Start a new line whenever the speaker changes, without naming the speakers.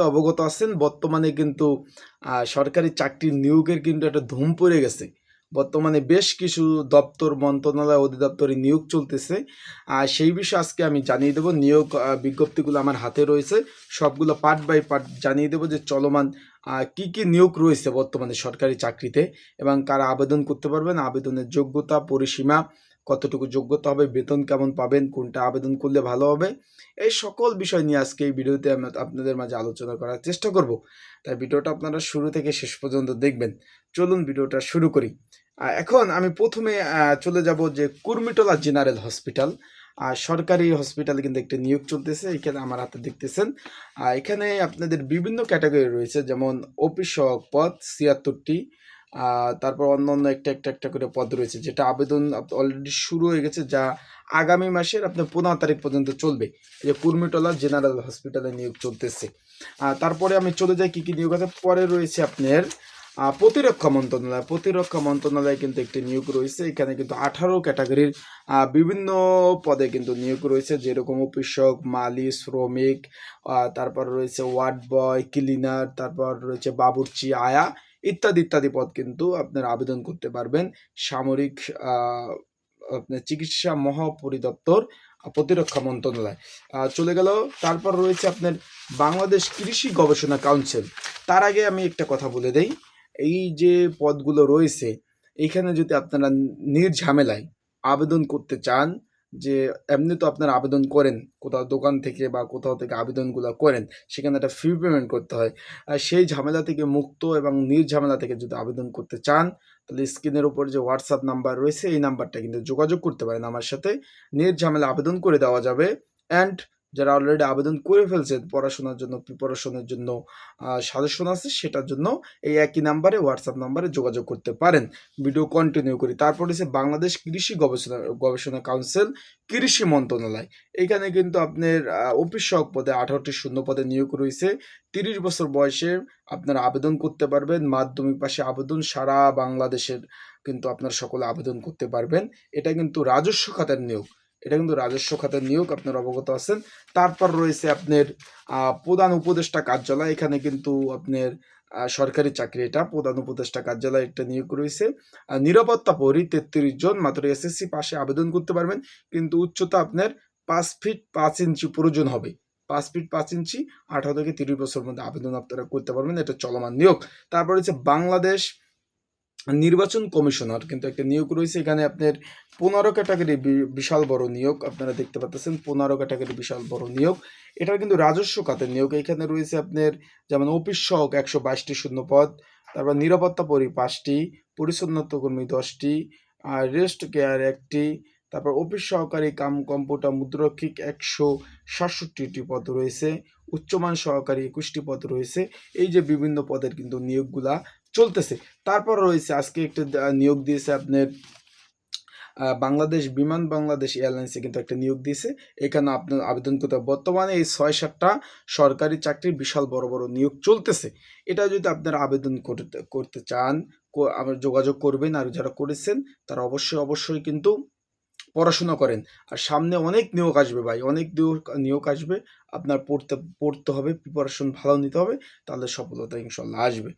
অবগত আছেন, বর্তমানে কিন্তু সরকারি চাকরির নিয়োগের কিন্তু একটা ধুম পড়ে গেছে। বর্তমানে বেশ কিছু দপ্তর, মন্ত্রণালয় অধিদপ্তরে নিয়োগ চলতেছে। আর সেই বিষয়ে আজকে আমি জানিয়ে দেবো। নিয়োগ বিজ্ঞপ্তিগুলো আমার হাতে রয়েছে। সবগুলো পার্ট বাই পার্ট জানিয়ে দেবো যে চলমান কি কি নিয়োগ রয়েছে বর্তমানে সরকারি চাকরিতে এবং কারা আবেদন করতে পারবেন। আবেদনের যোগ্যতা, পরিসীমা কতটুকু যোগ্যতা হবে বেতন কেমন পাবেন, কোনটা আবেদন করলে ভালো হবে, এই সকল বিষয় নিয়ে আজকে এই ভিডিওতে আমি আপনাদের মাঝে আলোচনা করার চেষ্টা করব। তাই ভিডিওটা আপনারা শুরু থেকে শেষ পর্যন্ত দেখবেন। চলুন ভিডিওটা শুরু করি। এখন আমি প্রথমে চলে যাব যে কুর্মিটোলা জেনারেল হসপিটাল। আর সরকারি হসপিটালে কিন্তু একটি নিয়োগ চলতেছে, এখানে আমার হাতে দেখতেছেন। এখানে আপনাদের বিভিন্ন ক্যাটাগরি রয়েছে, যেমন অফিস সহক পদ ছিয়াত্তরটি তারপর অন্য অন্য একটা একটা একটা করে পদ রয়েছে, যেটা আবেদন অলরেডি শুরু হয়ে গেছে, যা আগামী মাসের আপনার পনেরো তারিখ পর্যন্ত চলবে। এই যে কুর্মিটোলা জেনারেল হসপিটালে নিয়োগ চলতেছে। তারপরে আমি চলে যাই, কী কী নিয়োগ আছে? পরে রয়েছে আপনার প্রতিরক্ষা মন্ত্রণালয়। প্রতিরক্ষা মন্ত্রণালয়ে কিন্তু একটি নিয়োগ রয়েছে, এখানে কিন্তু আঠারো ক্যাটাগরির বিভিন্ন পদে কিন্তু নিয়োগ রয়েছে, যেরকম অফিসক মালি শ্রমিক তারপর রয়েছে ওয়ার্ড বয়, ক্লিনার, তারপর রয়েছে বাবুর্চি, আয়া ইত্যাদি ইত্যাদি পদ কিন্তু আপনার আবেদন করতে পারবেন। সামরিক আপনার চিকিৎসা মহাপরিদপ্তর প্রতিরক্ষা মন্ত্রণালয়। চলে গেল। তারপর রয়েছে আপনার বাংলাদেশ কৃষি গবেষণা কাউন্সিল। তার আগে আমি একটা কথা বলে দেই। এই যে পদগুলো রয়েছে, এখানে যদি আপনারা নির্ঝামেলায় আবেদন করতে চান যে এমনি তো আপনারা আবেদন করেন, কোথাও দোকান থেকে বা কোথাও থেকে আবেদনগুলো করেন, সেখানে একটা ফি পেমেন্ট করতে হয়। আর সেই ঝামেলা থেকে মুক্ত এবং নির্ঝামেলা থেকে যদি আবেদন করতে চান, তাহলে স্ক্রিনের উপর যে হোয়াটসঅ্যাপ নাম্বার রয়েছে, এই নাম্বারটা কিন্তু যোগাযোগ করতে পারেন আমার সাথে। নির্ঝামেলা আবেদন করে দেওয়া যাবে। অ্যান্ড যারা অলরেডি আবেদন করে ফেলছে পড়াশোনার জন্য প্রিপারেশনের জন্য সাজেশন আছে, সেটার জন্য এই একই নাম্বারে হোয়াটসঅ্যাপ নাম্বারে যোগাযোগ করতে পারেন। ভিডিও কন্টিনিউ করি। তারপর হচ্ছে বাংলাদেশ কৃষি গবেষণা গবেষণা কাউন্সিল কৃষি মন্ত্রণালয়। এখানে কিন্তু আপনার অফিস সহক পদে আঠারোটি শূন্য পদে নিয়োগ রয়েছে। তিরিশ বছর বয়সে আপনারা আবেদন করতে পারবেন। মাধ্যমিক পাশে আবেদন সারা বাংলাদেশের কিন্তু আপনারা সকলে আবেদন করতে পারবেন। এটা কিন্তু রাজস্ব খাতের নিয়োগ। এটা কিন্তু রাজস্ব খাতের নিয়োগ, আপনার অবগত আছেন। তারপর রয়েছে আপনার প্রধান উপদেষ্টা কার্যালয়। এখানে কিন্তু আপনার সরকারি চাকরি এটা, প্রধান উপদেষ্টা কার্যালয় একটা নিয়োগ রয়েছে। নিরাপত্তা পরি তেত্রিশ জন মাত্র এসএসসি পাশে আবেদন করতে পারবেন। কিন্তু উচ্চতা আপনার পাঁচ ফিট পাঁচ ইঞ্চি প্রয়োজন হবে। পাঁচ ফিট পাঁচ ইঞ্চি, আঠারো থেকে তিরিশ বছর মধ্যে আবেদন আপনারা করতে পারবেন। এটা চলমান নিয়োগ। তারপর হচ্ছে বাংলাদেশ নির্বাচন কমিশনার কিন্তু একটা নিয়োগ রয়েছে। এখানে আপনার পনেরো ক্যাটাগরি বিশাল বড় নিয়োগ আপনারা দেখতে পাচ্ছেন পনেরো ক্যাটাগরি বিশাল বড় নিয়োগ। এটা কিন্তু রাজস্ব খাতের নিয়োগ। এখানে রয়েছে আপনার যেমন অফিস সহক একশো বাইশটি শূন্য পদ, তারপর নিরাপত্তা পরি পাঁচটি, পরিচ্ছন্নতা কর্মী দশটি, আর রেস্ট কেয়ার একটি, তারপর অফিস সহকারী কাম, কম্পিউটার, মুদ্রক্ষিক একশো সাতষট্টিটি পদ রয়েছে, উচ্চমান সহকারী একুশটি পদ রয়েছে। এই যে বিভিন্ন পদের কিন্তু নিয়োগগুলা চলতেছে। তারপর রয়েছে, আজকে একটা নিয়োগ দিয়েছে আপনার বাংলাদেশ বিমান বাংলাদেশ এয়ারলাইন্সে কিন্তু একটা নিয়োগ দিয়েছে। এখানে আপনার আবেদন করতে। বর্তমানে এই ছয় সাতটা সরকারি চাকরির বিশাল বড় বড় নিয়োগ চলতেছে। এটা যদি আপনারা আবেদন করতে করতে চান আমার যোগাযোগ করবেন আর যারা করেছেন, তারা অবশ্যই অবশ্যই কিন্তু পড়াশোনা করেন। আর সামনে অনেক নিয়োগ আসবে ভাই, অনেক নিয়োগ আসবে। আপনার পড়তে পড়তে হবে প্রিপারেশন ভালো নিতে হবে, তাহলে সফলতা ইনশাল্লাহ আসবে।